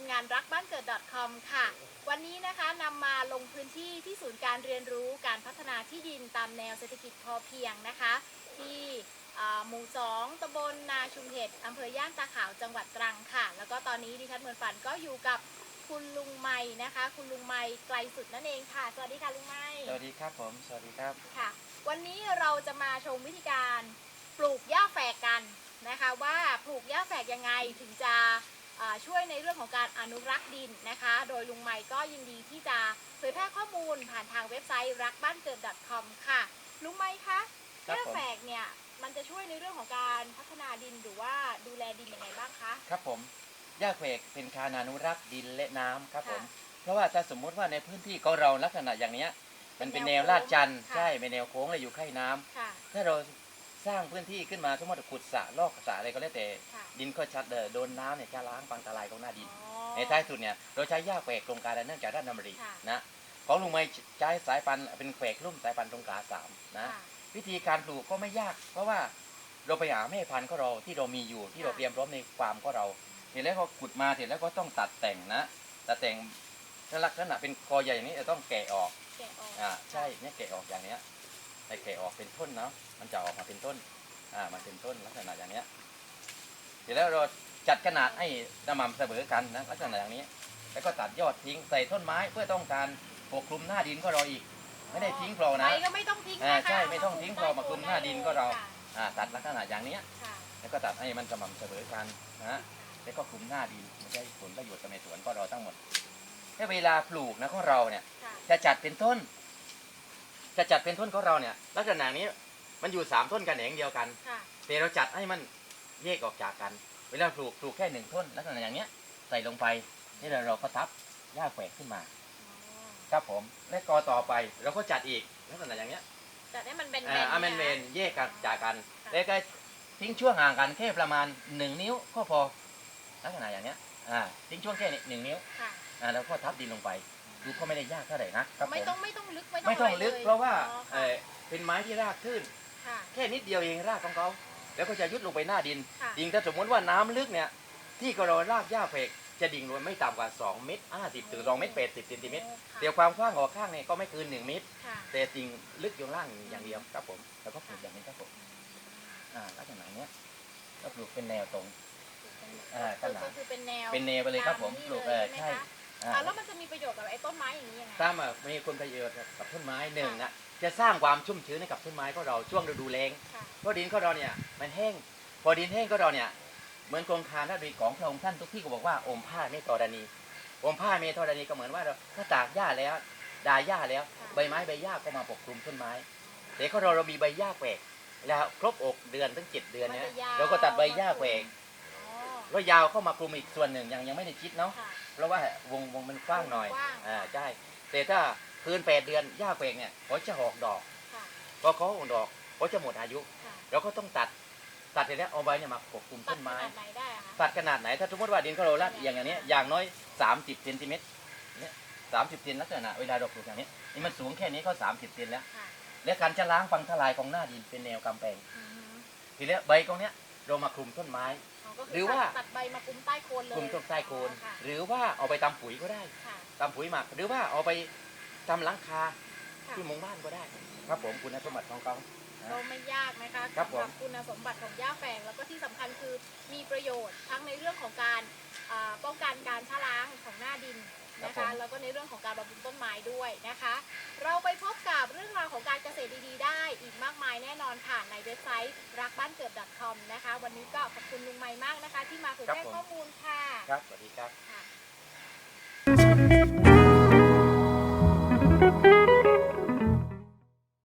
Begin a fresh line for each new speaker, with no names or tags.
มงานรักบ้านเกิด .com ค่ะ วันนี้นะคะนำมาลงพื้นที่ที่ศูนย์การเรียนรู้การพัฒนาที่ดินตามแนวเศรษฐกิจพอเพียงนะคะ ที่อ่าหมู่สองตำบลนาชุมเห็ดอำเภอย่านตาขาวจังหวัดตรังค่ะ แล้วก็ตอนนี้ดิฉันเหมือนฝันก็อยู่กับคุณลุงไม้นะคะ คุณลุงไม้ไกลสุดนั่นเองค่ะ สวัสดีค่ะลุงไม้
สวัสดีครับผม สวัสดีครับ
ค่ะ วันนี้เราจะมาชมวิธีการปลูกหญ้าแฝกกันนะคะ ว่าปลูกหญ้าแฝกยังไงถึงจะอ่า ช่วยในเรื่องของการอนุรักษ์ดินนะคะ โดยลุงไมค์ก็ยินดีที่จะเผยแพร่ข้อมูลผ่านทางเว็บไซต์รักบ้านเกิด .com ค่ะ ลุงไมค์คะห
ครับ
ญ้า
ผม
แฝกเนี่ยมันจะช่วยในเรื่องของการพัฒนาดินหรือว่าดูแลดินยังไงบ้างคะ
ครับผมหญ้าแขวกเป็นการอนุรักษ์ดินและน้ำครับผม
ค่ะ
เพราะว่าถ้าสมมุติว่าในพื้นที่ของเราลักษณะอย่างเนี้ยมันเป็นแนวลาดจันทร์
ค่ะ
ใช่เป็นแนวโค้งเลยอยู่ใกล้น้ำ
ค่ะ
ถ้าเรา สร้างพื้นที่ขึ้นมาสมมติขุดสระลอกสระอะไรก็แล้วแต่
ค่ะ
ดินก็ชัดเดอโดนน้ำเนี่ยจะล้างปังตะไลของหน้าดิน
อ๋อ
ในท้ายสุดเนี่ยเราใช้หญ้าแขวกโครงการเนื่องจากด้านนำริ
ค่ะ
นะของลุงไม่ใช้สายพันธุ์เป็นแขวกลุ่มสายพันธุ์ตรงกลางสามนะ
ค่ะ
วิธีการปลูกก็ไม่ยาก เพราะว่าเราไปหาแม่พันธุ์ก็เราที่เรามีอยู่ที่เรา
ค่ะ
เตรียมพร้อมในฟาร์มก็เราเสร็จแล้วก็ขุดมาเสร็จแล้วก็ต้องตัดแต่งนะตัดแต่งถ้าลักษณะเป็นคอใหญ่อย่างนี้จะต้องแกะออก
แกะออก
อ่าใช่เนี่ยแกะออกอย่างเนี้ย ไอ้แกะออกเป็นต้นเนาะมันจะออกมาเป็นต้นอ่ามันเป็นต้นลักษณะอย่างเนี้ยเสร็จแล้วเราจัดขนาดให้สม่ำเสมอกันนะลักษณะอย่างนี้ แล้วก็ตัดยอดทิ้งใส่ต้นไม้เพื่อต้องการปกคลุมหน้าดินก็เราอีก ไม่ได้ทิ้งเปล่านะ
ใบก็ไม่ต้องทิ้ง
อ่า
นะคะ
ใช่ไม่ต้องทิ้งพอมาคลุมหน้าดินก็เรา
ค่ะ
อ่าตัดลักษณะอย่างเนี้ย
ค่ะ
แล้วก็ตัดให้มันสม่ำเสมอกันนะฮะแล้วก็คลุมหน้าดินไม่ใช่ผลประโยชน์กับในสวนก็เราทั้งหมดถ้าเวลาปลูกนะของเราเนี่ย
ค่ะ
จะจัดเป็นต้น จะจัดเป็นต้นของเราเนี่ย ลักษณะนี้มันอยู่สามต้นกันเองเดียวกัน
ค่ะ
แต่เราจัดให้มันแยกออกจากกัน เวลาปลูกปลูกแค่หนึ่งต้นลักษณะอย่างเนี้ยใส่ลงไปนี่เราเราก็ทับหญ้าแฝกขึ้นมา
อ๋อ
ครับผม และกอต่อไปเราก็จัดอีกลักษณะอย่างเนี้ย
จัดให้มันเป็น
อ่าอ่าแมนเมนแยกกันจากกัน
ค่ะ
แล้วก็ทิ้งช่วงห่างกันแค่ประมาณหนึ่งนิ้วก็พอลักษณะอย่างเนี้ยอ่าทิ้งช่วงแค่หนึ่งนิ้ว
ค่ะ
อ่าแล้วก็ทับดินลงไป ดูก็ไม่ได้ยากเท่าไหร่นะครับ
ไม่
ผม
ต้องไม่ต้องลึกไม่
ไม่ต้องะ
ร
ลึก
ย
เพราะว่า
อ๋อ
เอ่อเป็นไม้ที่รากขึ้น
ค่ะ
แค่นิดเดียวเองรากของเขาแล้วก็จะยุดลงไปหน้าดิน
ค่ะ
จริงถ้าสมมติว่าน้ำลึกเนี่ย ที่กรอรากหญ้าเพกจะดิ่งลงไม่ต่ำกว่า 2 เมตร50ถึง2เมตร80เซนติเมตร
โอ้ค่ะ
เดี๋ยวความกว้างของข้างเนี่ยก็ไม่เกิน1เมตร
ค่ะ
แต่จริงลึกอยู่ล่างอย่างเดียวครับผม แล้วก็ปลูกอย่างนี้ครับผมอ่าลักษณะเนี้ยก็ปลูกเป็นแนวตรง อ่าขนาด
ก็คือเป็นแนว
เป็นแนวไปเลยครับผม
ตา
ปลูก
นี่
เออ
ไหม
ใช่
คะ
อ่า
อ่าแล้วมันจะมีประโยชน์กับไอ้ต้นไม้อย่างนี้ยังไง
ตามอะมีคนประโยชน์กับต้นไม้หนึ่งนะจะสร้างความชุ่มชื้นให้กับต้นไม้ของเราช่วงฤดูแล้ง
ค่ะ
เพราะดินของเราเนี่ยมันแห้ง พอดินแห้งก็เราเนี่ยเหมือนโครงการด้านดีของพระองค์ท่านทุกที่ก็บอกว่าอมผ้าเมตตรณีอมผ้าเมตตรณีก็เหมือนว่าเราถ้าตากหญ้าแล้วดายหญ้าแล้ว
ค่ะ
ใบไม้ใบหญ้าก็มาปกคลุมต้นไม้แต่ของเราเรามีใบหญ้าแหวกแล้วครบอกเดือนถึงเจ็ดเดือนเนี่ย
มันจะยาว
เราก็ตัดใบหญ้าแหวก
อ๋อ
แล้วยาวเข้ามาคลุมอีกส่วนหนึ่งยังยังไม่ได้คิดเนาะ
ค่ะ
เพราะว่าวงวงมันกว้างหน่อย
กว้าง
อ่าใช่แต่ถ้าคืนแปดเดือนหญ้าแหวกเนี่ยเขาจะออกดอก
ค่ะ
พอเขาออกดอกเขาจะหมดอายุ
ค่ะ
เราก็ต้องตัดตัดเสร็จแล้วเอาใบเนี่ยมาปกคลุม
ตั
ต้
ด
น
ข
ไม้
นาดไหนได้อะคะ
ตัดขนาดไหนถ้าสมมติว่าดินของเราลาดอย่างอันเนี้ยอย่างน้อย 30เซนติเมตรเนี่ยสามสิบเซนลักษณะเวลาเราปลูกอย่างนี้นี่มันสูงแค่นี้ก็30เซนแล้ว
ค่ะ
และการจะล้างฟังทลายของหน้าดินเป็นแนวกำแพง
อืม
ทีนี้ใบตรงเนี้ยเรามาคลุมต้นไม้
อ๋อ ก็คื
หรือว่า
ตัดตัดใบมาคลุมใต้โคนเลย
คลุมต้นใต้โคน
อ๋อค่ะ
หรือว่าเอาไปตำปุ๋ยก็ได้
ค่ะ
ตำปุ๋ยหมัก หรือว่าเอาไปทำหลังคา
ค่ะ
ที่มุงบ้านก็ได้ ครับผมคุณสมบัติของเขา
ก็ไม่ยากนะคะ
ครับผม
สำหรับคุณสมบัติของหญ้าแฝงแล้วก็ที่สำคัญคือมีประโยชน์ทั้งในเรื่องของการอ่าป้องกันการชะล้างของหน้าดินนะคะ แล้วก็ในเรื่องของการบำรุงต้นไม้ด้วยนะคะ เรา ราวของการเกษตรดีๆ ได้อีกมากมายแน่นอนค่ะ ในเว็บไซต์รักบ้านเกิด .com นะคะ วันนี้ก็ขอบคุณลุงไม้มากนะคะ ที่มาเผยแพร่ข้อมูลค่ะ
ครับ สวัสดีครับ
ค่ะ